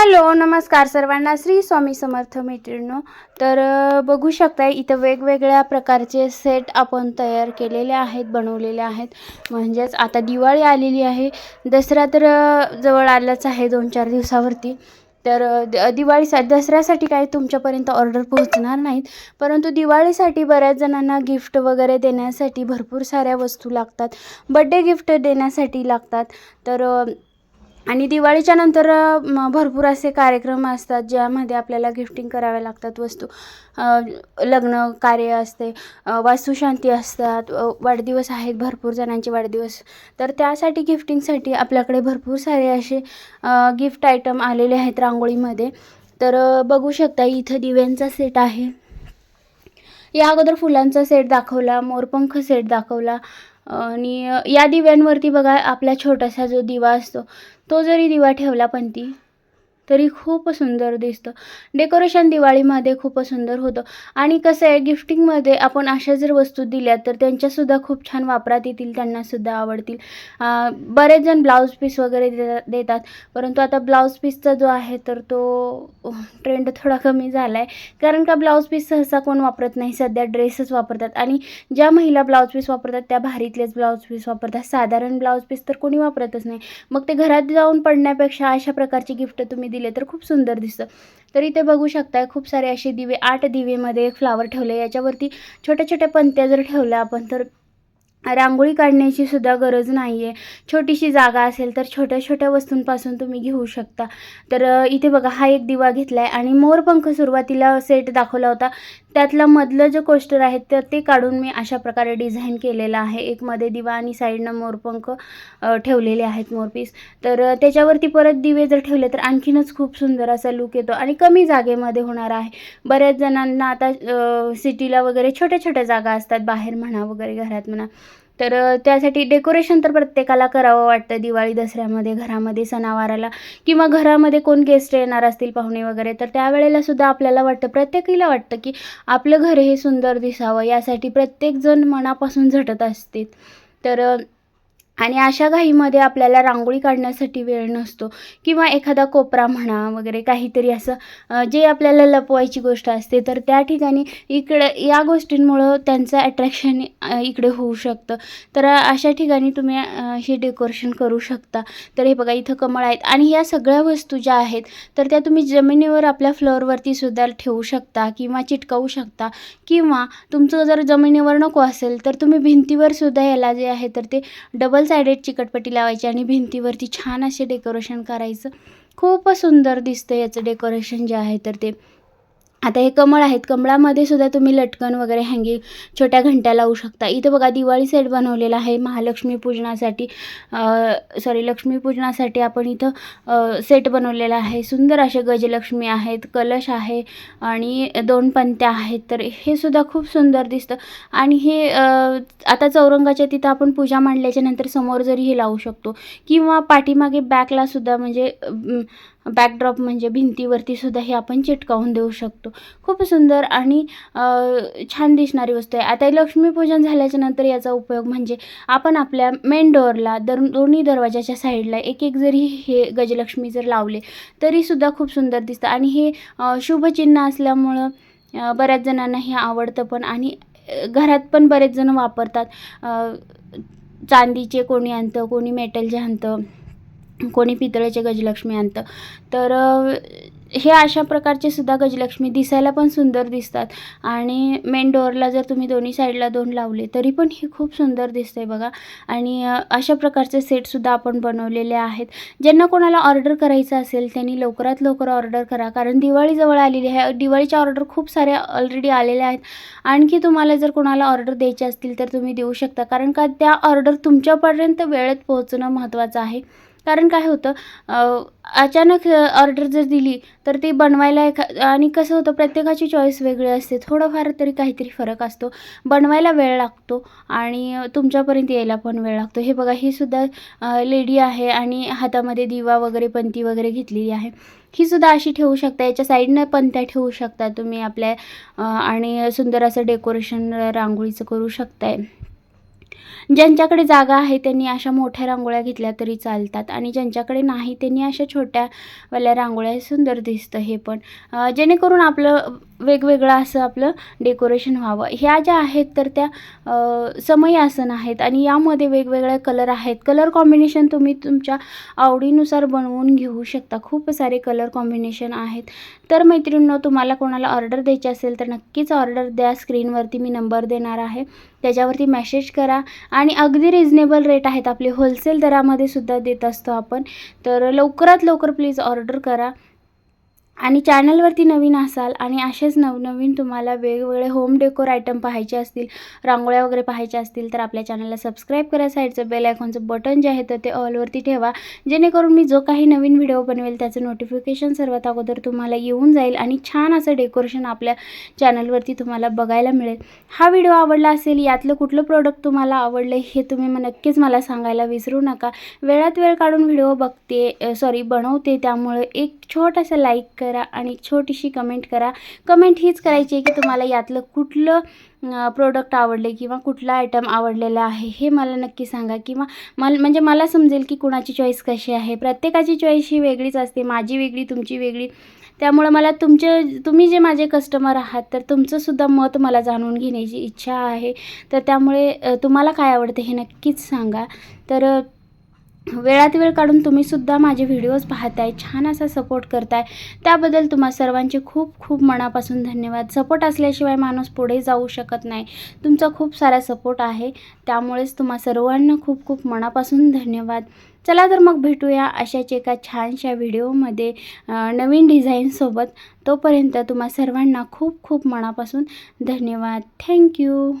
Hello नमस्कार सर्वांना. श्री स्वामी समर्थ मैत्रिणींनो तर बघू शकता इथं वेगवेगळ्या प्रकारचे सेट आपण तयार केलेले आहेत बनवलेले आहेत. म्हणजेच आता दिवाळी आलेली आहे. दसरा तर जवळ आलाच आहे दोन चार दिवसावरती. तर अ, दसऱ्यासाठी काही तुमच्यापर्यंत ऑर्डर पोहोचणार नाहीत. परंतु दिवाळीसाठी बऱ्याच जणांना गिफ्ट वगैरे देण्यासाठी भरपूर साऱ्या वस्तू लागतात. बड्डे गिफ्ट देण्यासाठी लागतात. तर आणि दिवाळीच्या नंतर म, भरपूर असे कार्यक्रम असतात ज्यामध्ये आपल्याला गिफ्टिंग कराव्या लागतात वस्तू. लग्न कार्य असते वास्तुशांती असतात वाढदिवस आहेत भरपूर जणांचे वाढदिवस. तर त्यासाठी गिफ्टिंगसाठी आपल्याकडे भरपूर सारे असे गिफ्ट आयटम आलेले आहेत रांगोळीमध्ये. तर बघू शकता इथं दिव्यांचा सेट आहे. या अगोदर फुलांचा सेट दाखवला मोरपंख सेट दाखवला आणि या दिव्यांवरती बघा आपला छोटासा जो दिवा असतो तो जरी दिवा ठेवला पण ती तरी खूप सुंदर दिसतं. डेकोरेशन दिवाळीमध्ये खूप सुंदर होतं. आणि कसं आहे गिफ्टिंगमध्ये आपण अशा जर वस्तू दिल्या तर त्यांच्यासुद्धा खूप छान वापरात येतील त्यांनासुद्धा आवडतील. बरेच जण ब्लाऊज पीस वगैरे दे देतात. परंतु आता ब्लाऊज पीसचा जो आहे तर तो ट्रेंड थोडा कमी झाला आहे कारण का ब्लाऊज पीस सहसा कोण वापरत नाही सध्या ड्रेसच वापरतात. आणि ज्या महिला ब्लाऊज पीस वापरतात त्या भारीतलेच ब्लाऊज पीस वापरतात. साधारण ब्लाऊज पीस तर कोणी वापरतच नाही. मग ते घरात जाऊन पडण्यापेक्षा अशा प्रकारची गिफ्ट तुम्ही दिली तर खूप सुंदर दिसतं. तर इथे बघू शकताय खूप सारे असे दिवे आठ दिवेमध्ये एक फ्लावर ठेवले याच्यावरती छोट्या छोट्या पंत्या जर ठेवल्या आपण तर रांगोळी काढण्याची सुद्धा गरज नाही आहे छोटीशी जागा असेल तर छोट्या छोट्या वस्तूंपासून तुम्ही घेऊ शकता. तर इथे बघा हा एक दिवा घेतला आहे आणि मोरपंख सुरुवातीला सेट दाखवला होता. त्यातलं मधलं जे कोस्टर आहे तर ते काढून मी अशा प्रकारे डिझाईन केलेलं आहे. एक मध्ये दिवा आणि साईडनं मोरपंख ठेवलेले आहेत मोरपीस. तर त्याच्यावरती परत दिवे जर ठेवले तर आणखीनच खूप सुंदर असा लुक येतो आणि कमी जागेमध्ये होणार आहे. बऱ्याच जणांना आता सिटीला वगैरे छोट्या छोट्या जागा असतात बाहेर म्हणा वगैरे घरात म्हणा. तर त्यासाठी डेकोरेशन तर प्रत्येकाला करावं वाटतं. दिवाळी दसऱ्यामध्ये घरामध्ये सणावाराला किंवा घरामध्ये कोण गेस्ट येणार असतील पाहुणे वगैरे तर त्यावेळेला सुद्धा आपल्याला वाटतं प्रत्येकीला वाटतं की आपलं घर हे सुंदर दिसावं. यासाठी प्रत्येकजण मनापासून झटत असते तर आणि अशा घाईमध्ये आपल्याला रांगोळी काढण्यासाठी वेळ नसतो. किंवा एखादा कोपरा म्हणा वगैरे काहीतरी असं जे आपल्याला लपवायची गोष्ट असते तर त्या ठिकाणी इकडं या गोष्टींमुळं त्यांचं अट्रॅक्शन इकडे होऊ शकतं. तर अशा ठिकाणी तुम्ही हे डेकोरेशन करू शकता. तर हे बघा इथं कमळ आहेत. आणि या सगळ्या वस्तू ज्या आहेत तर त्या तुम्ही जमिनीवर आपल्या फ्लोअरवरती सुद्धा ठेवू शकता किंवा चिटकवू शकता. किंवा तुमचं जर जमिनीवर नको असेल तर तुम्ही भिंतीवर सुद्धा याला जे आहे तर ते डबल सायडेड चिकटपट्टी लावायची आणि भिंतीवरती छान असे डेकोरेशन करायचं. खूपच सुंदर दिसतं याचं डेकोरेशन जे आहे तर ते. आता हे कमळ आहेत. कमळामध्ये सुद्धा तुम्ही लटकन वगैरे हँगिंग छोट्या घंट्या लावू शकता. इथं बघा दिवाळी सेट बनवलेला आहे महालक्ष्मी पूजनासाठी. सॉरी लक्ष्मी पूजनासाठी आपण इथं सेट बनवलेला आहे. सुंदर असे गजलक्ष्मी आहेत कलश आहे आणि दोन पंत्या आहेत. तर हे सुद्धा खूप सुंदर दिसतं. आणि हे आता चौरंगाच्या तिथं आपण पूजा मांडल्याच्या नंतर समोर जरी हे लावू शकतो किंवा पाठीमागे बॅकला सुद्धा म्हणजे बॅकड्रॉप म्हणजे भिंतीवरती सुद्धा हे आपण चिटकावून देऊ शकतो. खूप सुंदर आणि छान दिसणारी वस्तू आहे. आता लक्ष्मीपूजन झाल्याच्यानंतर याचा उपयोग म्हणजे आपण आपल्या मेन डोअरला दर दोन्ही दरवाजाच्या साईडला एक एक जरी हे गजलक्ष्मी जर लावले तरीसुद्धा खूप सुंदर दिसतं. आणि हे शुभचिन्ह असल्यामुळं बऱ्याच जणांना हे आवडतं पण आणि घरात पण बरेच जण वापरतात. चांदीचे कोणी आणतं कोणी मेटलचे आणतं कोणी पितळेचे गजलक्ष्मी आणतं. तर हे अशा प्रकारचे सुद्धा गजलक्ष्मी दिसायला पण सुंदर दिसतात. आणि मेन डोअरला जर तुम्ही दोन्ही साईडला दोन लावले तरी पण हे खूप सुंदर दिसतंय बघा. आणि अशा प्रकारचे सेटसुद्धा आपण बनवलेले आहेत. ज्यांना कोणाला ऑर्डर करायचं असेल त्यांनी लवकरात लवकर ऑर्डर करा. कारण दिवाळी जवळ आलेली आहे दिवाळीच्या ऑर्डर खूप साऱ्या ऑलरेडी आलेल्या आहेत. आणखी तुम्हाला जर कोणाला ऑर्डर द्यायची असतील तर तुम्ही देऊ शकता. कारण का त्या ऑर्डर तुमच्यापर्यंत वेळेत पोहोचणं महत्त्वाचं आहे. कारण काय होतं अचानक ऑर्डर जर दिली तर ती बनवायला एखा आणि कसं होतं प्रत्येकाची चॉईस वेगळी असते. थोडंफार तरी काहीतरी फरक असतो. बनवायला वेळ लागतो आणि तुमच्यापर्यंत यायला पण वेळ लागतो. हे बघा ही सुद्धा लेडी आहे आणि हातामध्ये दिवा वगैरे पंती वगैरे घेतलेली आहे. ही सुद्धा अशी ठेवू शकता. याच्या साईडनं पंत्या ठेवू शकता तुम्ही आपल्या आणि सुंदर असं डेकोरेशन रांगोळीचं करू शकताय. ज्यांच्याकडे जागा आहे त्यांनी अशा मोठ्या रांगोळ्या घेतल्या तरी चालतात आणि ज्यांच्याकडे नाही त्यांनी अशा छोट्यावाल्या रांगोळ्या सुंदर दिसतं हे पण. जेणेकरून आपलं वेगवेगळं असं आपलं डेकोरेशन व्हावं. ह्या ज्या आहेत तर त्या समयासन आसन आहेत आणि यामध्ये वेगवेगळ्या कलर आहेत. कलर कॉम्बिनेशन तुम्ही तुमच्या आवडीनुसार बनवून घेऊ शकता. खूप सारे कलर कॉम्बिनेशन आहेत. तर मैत्रिणींनो तुम्हाला कोणाला ऑर्डर द्यायची असेल तर नक्कीच ऑर्डर द्या. स्क्रीनवरती मी नंबर देणार आहे. त्याच्यावरती मॅसेज करा. आणि अगदी रिजनेबल रेट आहेत. आपले होलसेल दरामध्ये सुद्धा देत असतो आपण. तर लवकरात लवकर प्लीज ऑर्डर करा. आणि चॅनलवरती नवीन असाल आणि असेच नवनवीन तुम्हाला वेगवेगळे होम डेकोर आयटम पाहायचे असतील रांगोळ्या वगैरे पाहायच्या असतील तर आपल्या चॅनलला सबस्क्राईब करा. साईडचं बेल आयकॉनचं बटन जे आहे तर ते ऑलवरती ठेवा. जेणेकरून मी जो काही नवीन व्हिडिओ बनवेल त्याचं नोटिफिकेशन सर्वात अगोदर तुम्हाला येऊन जाईल आणि छान असं डेकोरेशन आपल्या चॅनलवरती तुम्हाला बघायला मिळेल. हा व्हिडिओ आवडला असेल यातलं कुठलं प्रोडक्ट तुम्हाला आवडलं हे तुम्ही मग नक्कीच मला सांगायला विसरू नका. वेळात वेळ काढून व्हिडिओ बघते सॉरी बनवते त्यामुळे एक छोटासा लाईक करा आणि छोटीशी कमेंट करा. कमेंट हीच करायची आहे की तुम्हाला यातलं कुठलं प्रोडक्ट आवडले किंवा कुठला आयटम आवडलेला आहे हे मला नक्की सांगा किंवा मल म्हणजे मला समजेल की कुणाची चॉईस कशी आहे. प्रत्येकाची चॉईस ही वेगळीच असते माझी वेगळी तुमची वेगळी. त्यामुळं मला तुमचे तुम्ही जे माझे कस्टमर आहात तर तुमचंसुद्धा मत मला जाणून घेण्याची इच्छा आहे. तर त्यामुळे तुम्हाला काय आवडते हे नक्कीच सांगा. तर वेळात वेळ काढून तुम्हीसुद्धा माझे व्हिडिओज पाहताय छान असा सपोर्ट करताय. त्याबद्दल तुम्हा सर्वांचे खूप खूप मनापासून धन्यवाद. सपोर्ट असल्याशिवाय माणूस पुढे जाऊ शकत नाही. तुमचा खूप सारा सपोर्ट आहे. त्यामुळेच तुम्हा सर्वांना खूप खूप मनापासून धन्यवाद. चला तर मग भेटूया अशाच एका छानशा व्हिडिओमध्ये नवीन डिझाईनसोबत तोपर्यंत तुम्हा सर्वांना खूप खूप मनापासून धन्यवाद. थँक्यू